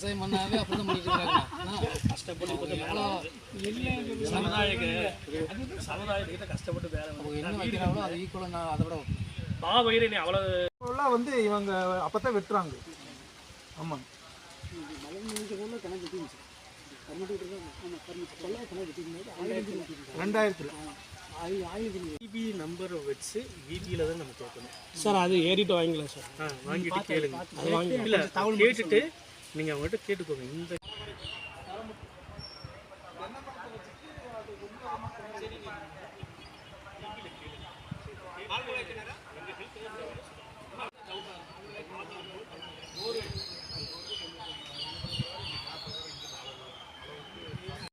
விவசாயம் பண்ணாவே அப்படி தான் பண்ணிட்டு இருக்காங்க. கஷ்டப்பட்டு எவ்வளோ சமுதாயத்துக்கிட்ட கஷ்டப்பட்டு வேலை என்ன வைக்கிறாங்களோ அது ஈக்குவலாக நான் அதை விட பாவயிறு நீ அவ்வளவு இப்போல்லாம் வந்து இவங்க அப்போ தான் வெட்டுறாங்க. ஆமாங்க ரெண்டாயிரத்தில். டிபி நம்பரை வச்சு வீதியில தான் நம்ம கேட்கணும். சார் அது ஏறிட்டு வாங்கிக்கலாம் சார். ஆ வாங்கிட்டு கேளுங்க. அது வாங்கி இல்ல கேட்டுட்டு நீங்க அவங்ககிட்ட கேட்டுக்கோங்க. இந்த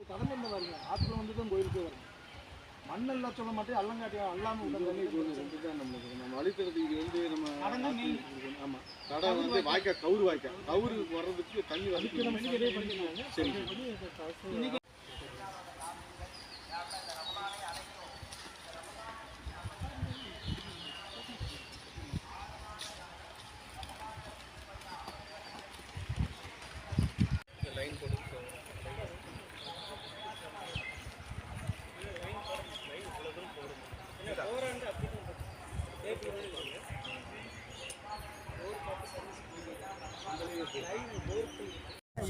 கடந்து வந்து பாருங்க ஆற்றுல வந்து தான் கோயிலுக்கு வரும் மண்ணெல்லாம் சொல்ல மாட்டேன் அல்லங்காட்டி அல்லாமல் உள்ள தண்ணி நம்ம இது வந்து நம்ம ஆமா. கடை வந்து வாய்க்கா. கவுரு வாய்க்கா. கவுரு வர்றதுக்கு தண்ணி வசதி சரி.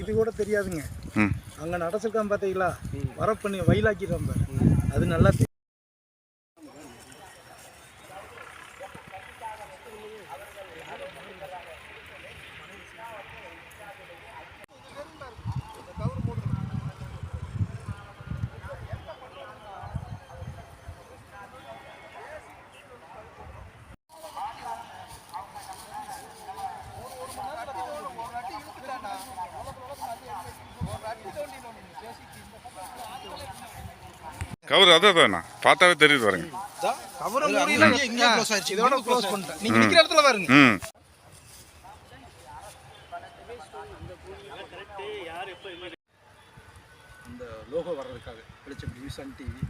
இது கூட தெரியாதுங்க. அங்க நடச்சிருக்கான் பாத்தீங்களா? வர பண்ணி வயலாக்கிடுறான் பாரு. அது நல்லா தெரியும். கவர் அதான் தானே பார்த்தாவே தெரியுது பாருங்க. கவரை மூடினா இதோட க்ளோஸ் பண்ணிட்டேன். நீங்க நிக்கிற இடத்துல பாருங்க. ம். இந்த லோகோ வர்றதுக்காக வெளிச்சம் டிவி டிவி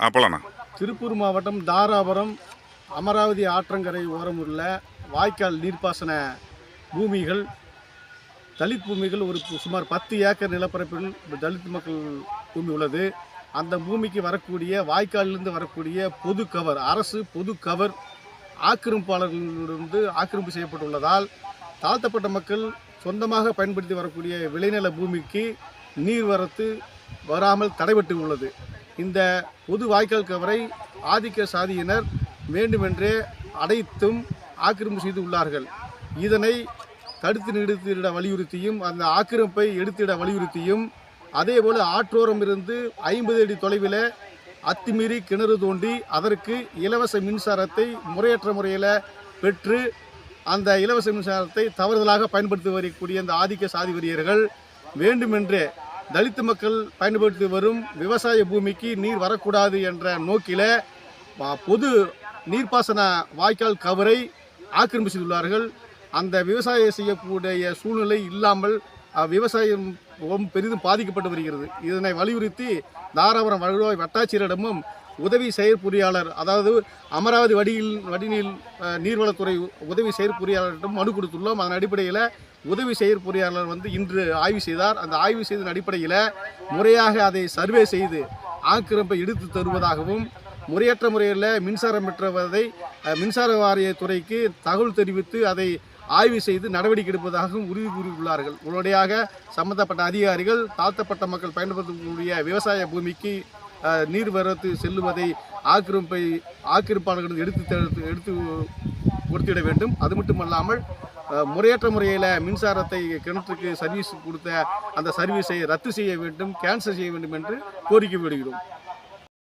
அப்பலாண்ணா திருப்பூர் மாவட்டம் தாராபுரம் அமராவதி ஆற்றங்கரை ஓரம் உள்ள வாய்க்கால் நீர்ப்பாசன பூமிகள் தலித் பூமிகள் ஒரு சுமார் பத்து ஏக்கர் நிலப்பரப்பில் தலித் மக்கள் பூமி உள்ளது. அந்த பூமிக்கு வரக்கூடிய வாய்க்காலிலிருந்து வரக்கூடிய பொது கவர் அரசு பொது கவர் ஆக்கிரமிப்பாளர்களிலிருந்து ஆக்கிரமிப்பு செய்யப்பட்டுள்ளதால் தாழ்த்தப்பட்ட மக்கள் சொந்தமாக பயன்படுத்தி வரக்கூடிய விளைநில பூமிக்கு நீர்வரத்து வராமல் தடைபட்டு உள்ளது. இந்த பொது வாய்க்கால் கவரை ஆதிக்க சாதியினர் வேண்டுமென்றே அடைத்தும் ஆக்கிரமிப்பு செய்து உள்ளார்கள். இதனை தடுத்து நிறுத்திட வலியுறுத்தியும் அந்த ஆக்கிரமிப்பை எடுத்திட வலியுறுத்தியும் அதேபோல் ஆற்றோரம் இருந்து ஐம்பது அடி தொலைவில் அத்துமீறி கிணறு தோண்டி அதற்கு இலவச மின்சாரத்தை முறையற்ற முறையில் பெற்று அந்த இலவச மின்சாரத்தை தவறுதலாக பயன்படுத்தி வரக்கூடிய அந்த ஆதிக்க சாதி வெறியர்கள் வேண்டுமென்றே தலித்து மக்கள் பயன்படுத்தி வரும் விவசாய பூமிக்கு நீர் வரக்கூடாது என்ற நோக்கில பொது நீர்ப்பாசன வாய்க்கால் கவரை ஆக்கிரமித்துள்ளார்கள். அந்த விவசாயம் செய்யக்கூடிய சூழ்நிலை இல்லாமல் விவசாயம் ரொம்ப பெரிதும் பாதிக்கப்பட்டு வருகிறது. இதனை வலியுறுத்தி தாராபுரம் வருவாய் வட்டாட்சியரிடமும் உதவி செயற்பொறியாளர் அதாவது அமராவதி வடியில் வடிநீர் நீர்வளத்துறை உதவி செயற்பொறியாளரிடம் மனு கொடுத்துள்ளோம். அதன் அடிப்படையில் உதவி செயற்பொறியாளர் வந்து இன்று ஆய்வு செய்தார். அந்த ஆய்வு செய்ததன் அடிப்படையில் முறையாக அதை சர்வே செய்து ஆக்கிரமிப்பை எடுத்து தருவதாகவும் முறையற்ற முறையில் மின்சாரம் பெற்றவதை மின்சார வாரியத்துறைக்கு தகவல் தெரிவித்து அதை ஆய்வு செய்து நடவடிக்கை எடுப்பதாகவும் உறுதி கூறியுள்ளார்கள். உடனடியாக சம்பந்தப்பட்ட அதிகாரிகள் தாழ்த்தப்பட்ட மக்கள் பயன்படுத்தக்கூடிய விவசாய பூமிக்கு நீர்வரத்து நீர் வரத்து செல்லுவதை ஆக்கிரமிப்பை ஆக்கிரமிப்பாளர்கள் எடுத்து தடுத்து- எடுத்து கொடுத்திட வேண்டும். அது மட்டுமல்லாமல் முறையற்ற முறையில் மின்சாரத்தை கிணற்றுக்கு சர்வீஸ் கொடுத்த அந்த சர்வீஸை ரத்து செய்ய வேண்டும் கேன்சல் செய்ய வேண்டும் என்று கோரிக்கை விடுகிறோம்.